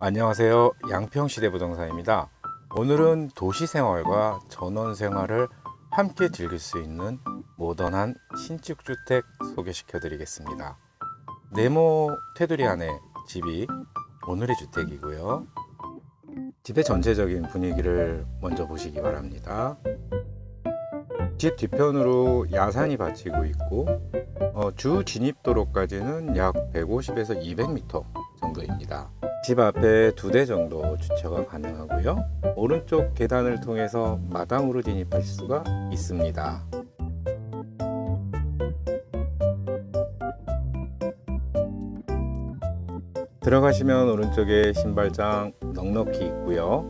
안녕하세요. 양평시대 부동산입니다. 오늘은 도시 생활과 전원 생활을 함께 즐길 수 있는 모던한 신축 주택 소개시켜 드리겠습니다. 네모 테두리 안에 집이 오늘의 주택이고요. 집의 전체적인 분위기를 먼저 보시기 바랍니다. 집 뒤편으로 야산이 받치고 있고 어, 주 진입도로까지는 약 150에서 200m 정도입니다. 집 앞에 두 대 정도 주차가 가능하고요. 오른쪽 계단을 통해서 마당으로 진입할 수가 있습니다. 들어가시면 오른쪽에 신발장 넉넉히 있고요.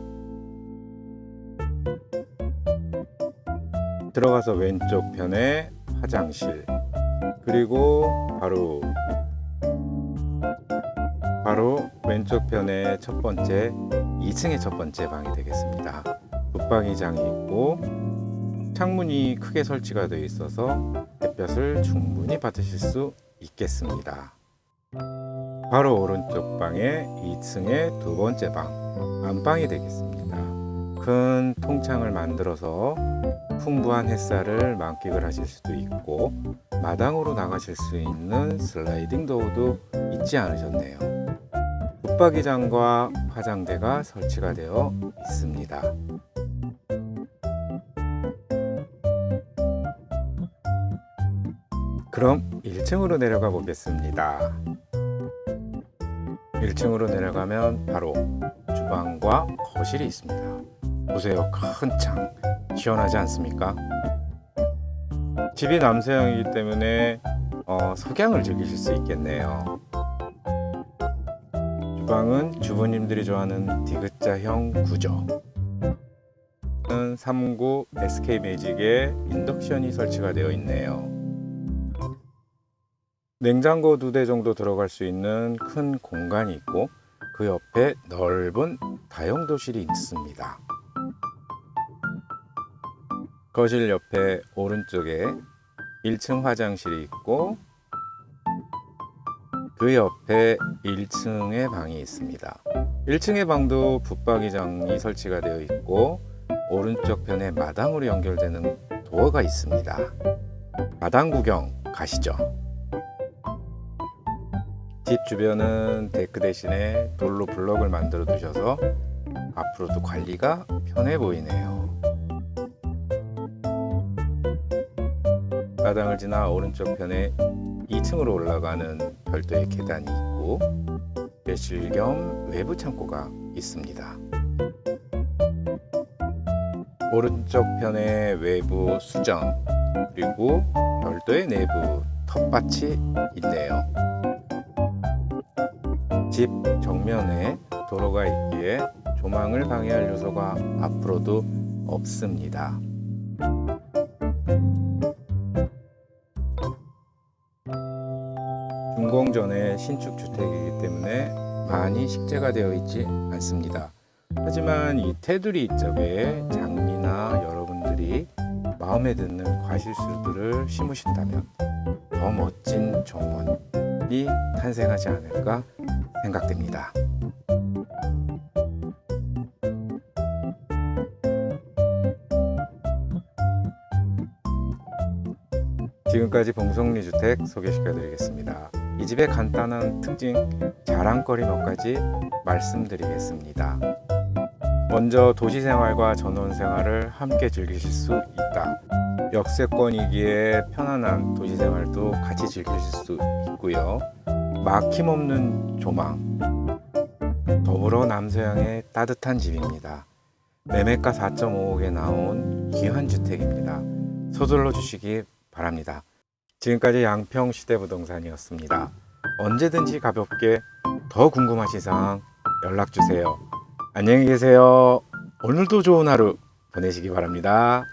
들어가서 왼쪽 편에 화장실 그리고 바로 바로 왼쪽 편에 첫 번째 2층의 첫 번째 방이 되겠습니다. 붙박이장이 있고 창문이 크게 설치가 되어 있어서 햇볕을 충분히 받으실 수 있겠습니다. 바로 오른쪽 방에 2층의 두 번째 방 안방이 되겠습니다. 큰 통창을 만들어서 풍부한 햇살을 만끽을 하실 수도 있고 마당으로 나가실 수 있는 슬라이딩 도어도 잊지 않으셨네요. 붙박이장과 화장대가 설치가 되어 있습니다. 그럼 1층으로 내려가 보겠습니다. 1층으로 내려가면 바로 주방과 거실이 있습니다. 보세요. 큰 창. 시원하지 않습니까? 집이 남서형이기 때문에 어, 석양을 즐기실 수 있겠네요. 주방은 주부님들이 좋아하는 디귿자형 구조. 39 SK 매직에 인덕션이 설치가 되어 있네요. 냉장고 두 대 정도 들어갈 수 있는 큰 공간이 있고 그 옆에 넓은 다용도실이 있습니다. 거실 옆에 오른쪽에 1층 화장실이 있고 그 옆에 1층의 방이 있습니다. 1층의 방도 붙박이장이 설치가 되어 있고 오른쪽 편에 마당으로 연결되는 도어가 있습니다. 마당 구경 가시죠. 집 주변은 데크 대신에 돌로 블럭을 만들어 두셔서 앞으로도 관리가 편해 보이네요. 마당을 지나 오른쪽 편에 2층으로 올라가는 별도의 계단이 있고 매실 겸 외부 창고가 있습니다. 오른쪽 편에 외부 수전 그리고 별도의 내부 텃밭이 있네요. 집 정면에 도로가 있기에 조망을 방해할 요소가 앞으로도 없습니다. 준공전의 신축 주택이기 때문에 많이 식재가 되어 있지 않습니다. 하지만 이 테두리 쪽에 장미나 여러분들이 마음에 드는 과실수들을 심으신다면 더 멋진 정원이 탄생하지 않을까 생각됩니다. 지금까지 봉성리 주택 소개시켜 드리겠습니다. 이 집의 간단한 특징, 자랑거리 몇 가지 말씀드리겠습니다. 먼저 도시 생활과 전원 생활을 함께 즐기실 수 있다. 역세권이기에 편안한 도시 생활도 같이 즐기실 수 있고요. 막힘없는 조망, 더불어 남서양의 따뜻한 집입니다. 매매가 4.5억에 나온 귀한 주택입니다. 서둘러 주시기 바랍니다. 지금까지 양평 시대부동산이었습니다. 언제든지 가볍게 더 궁금하신 사항 연락 주세요. 안녕히 계세요. 오늘도 좋은 하루 보내시기 바랍니다.